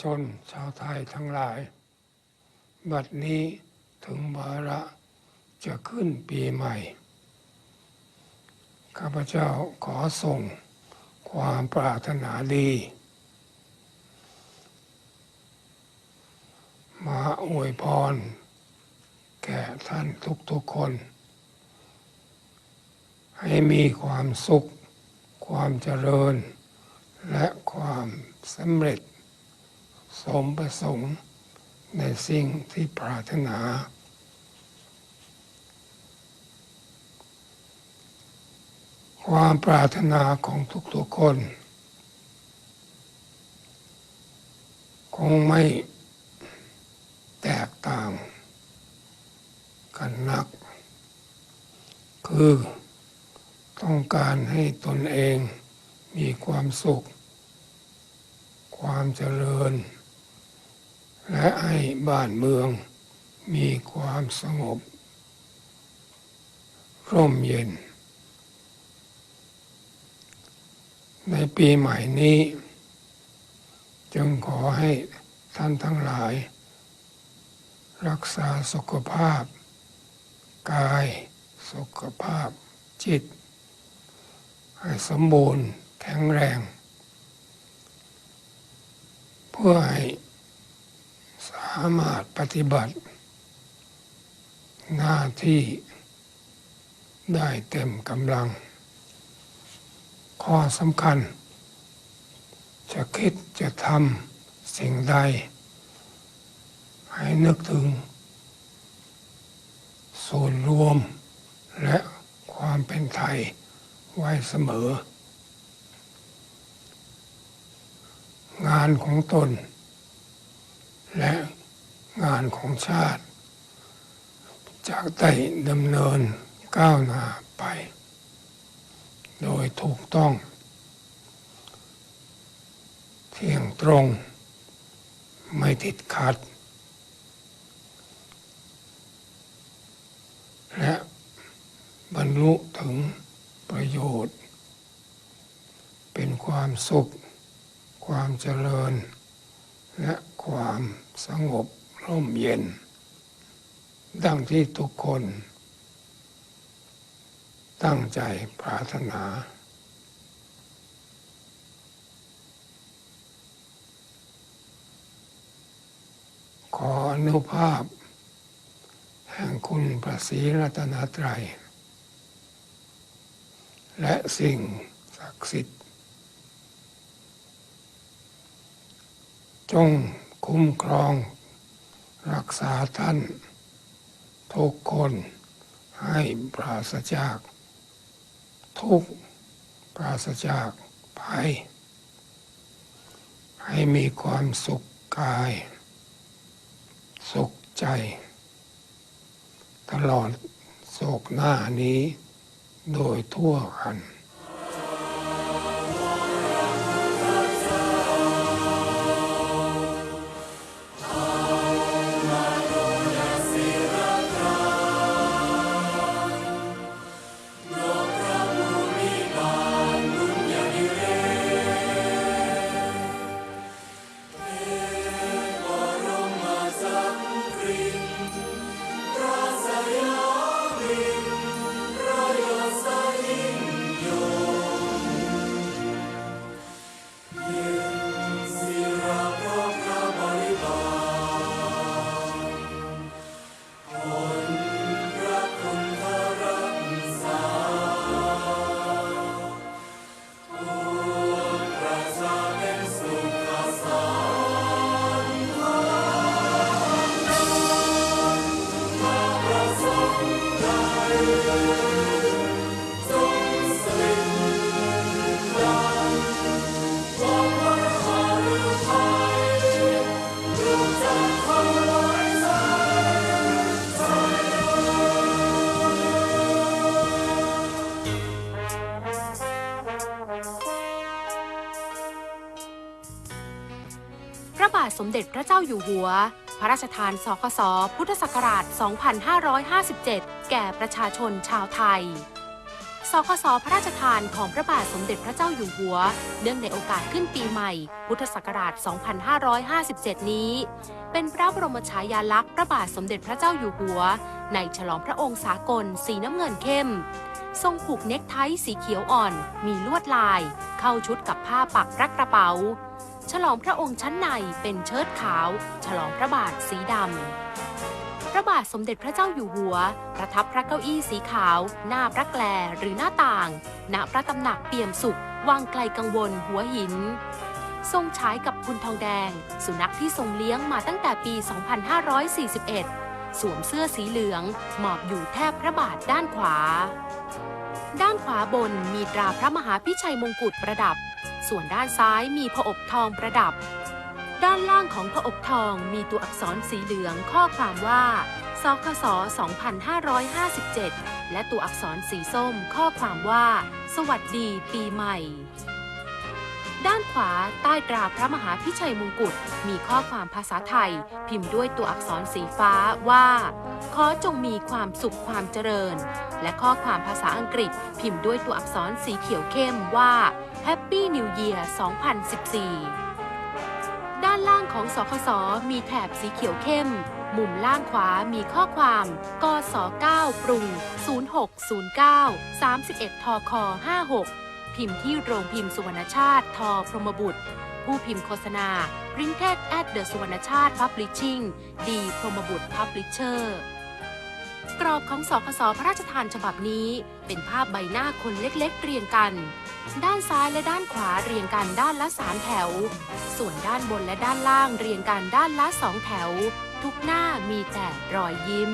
ชนชาวไทยทั้งหลาย บัดนี้ถึงวาระจะขึ้นปีใหม่ ข้าพเจ้าขอส่งความปรารถนาดี มาอวยพร แก่ท่านทุกๆคน ให้มีความสุข ความเจริญ และความสำเร็จ สมประสงค์ในสิ่งที่ปรารถนา ความปรารถนาของทุกๆคน คงไม่แตกต่างกันนัก คือต้องการให้ตนเองมีความสุข ความเจริญ และให้บ้านเมืองมีความสงบ ร่มเย็น ในปีใหม่นี้ จึงขอให้ท่านทั้งหลาย รักษาสุขภาพ กายสุขภาพจิต ให้สมบูรณ์แข็งแรง เพื่อให้ามารถปฏิบัติ หน้าที่ได้เต็มกำลัง ข้อสำคัญ จะคิดจะทำสิ่งใด ให้นึกถึง ส่วนรวมและความเป็นไทยไว้เสมอ งานของตน และ งานของชาติ จากได้ดำเนินก้าวหน้าไป โดยถูกต้อง เที่ยงตรง ไม่ติดขัด และบรรลุถึงประโยชน์ เป็นความสุข ความเจริญ และความสงบ ร่มเย็น ดังที่ทุกคน ตั้งใจปรารถนา ขออนุภาพ แห่งคุณพระศรีรัตนตรัย และสิ่งศักดิ์สิทธิ์ จงคุ้มครอง รักษาท่าน ทุกคนให้ปราศจาก ทุกปราศจากภัย ให้มีความสุขกาย สุขใจ ตลอดโศกหน้านี้โดยทั่วกันาทสมเด็จพระเจ้าอยู่หัว พระราชทานสคส พุทธศักราช 2557 แก่ประชาชนชาวไทย สคส พระราชทานของพระบาทสมเด็จพระเจ้าอยู่หัว เนื่องในโอกาสขึ้นปีใหม่ พุทธศักราช 2557 นี้ เป็นพระบรมฉายาลักษณ์พระบาทสมเด็จพระเจ้าอยู่หัว ในฉลองพระองค์สากลสีน้ำเงินเข้ม ทรงผูกเน็กไทสีเขียวอ่อน มีลวดลาย เข้าชุดกับผ้าปักรักกระเป๋า ฉลองพระองค์ชั้นในเป็นเชิ้ตขาว ฉลองพระบาทสีดำ พระบาทสมเด็จพระเจ้าอยู่หัว ประทับพระเก้าอี้สีขาว หน้าพระแกลหรือหน้าต่าง ณ พระตำหนักเปี่ยมสุข วังไกลกังวลหัวหิน ทรงฉายกับคุณทองแดง สุนัขที่ทรงเลี้ยงมาตั้งแต่ปี 2541 สวมเสื้อสีเหลือง หมอบอยู่แทบพระบาทด้านขวา ด้านขวาบนมีตราพระมหาพิชัยมงกุฎประดับ ส่วนด้านซ้ายมีผอบทองประดับ ด้านล่างของผอบทองมีตัวอักษรสีเหลืองข้อความว่าสคส 2557 และตัวอักษรสีส้มข้อความว่า สวัสดีปีใหม่ ด้านขวาใต้ตราพระมหาพิชัยมงกุฎมีข้อความภาษาไทย พิมพ์ด้วยตัวอักษรสีฟ้าว่า ขอจงมีความสุขความเจริญ และข้อความภาษาอังกฤษ พิมพ์ด้วยตัวอักษรสีเขียวเข้มว่า Happy New Year 2014 ด้านล่างของสคสมีแถบสีเขียวเข้ม มุมล่างขวามีข้อความกศ9ปรุง 0609 31ทค56 พิมพ์ที่โรงพิมพ์สุวรรณชาติ ทอพรหมบุตร ผู้พิมพ์โฆษณา Printed at the สุวรรณชาติ Publishing ดีพรหมบุตร Publisher กรอบของสคสพระราชทานฉบับนี้ เป็นภาพใบหน้าคนเล็กๆ เรียงกัน ด้านซ้ายและด้านขวาเรียงกันด้านละสามแถว ส่วนด้านบนและด้านล่างเรียงกันด้านละสองแถว ทุกหน้ามีแต่รอยยิ้ม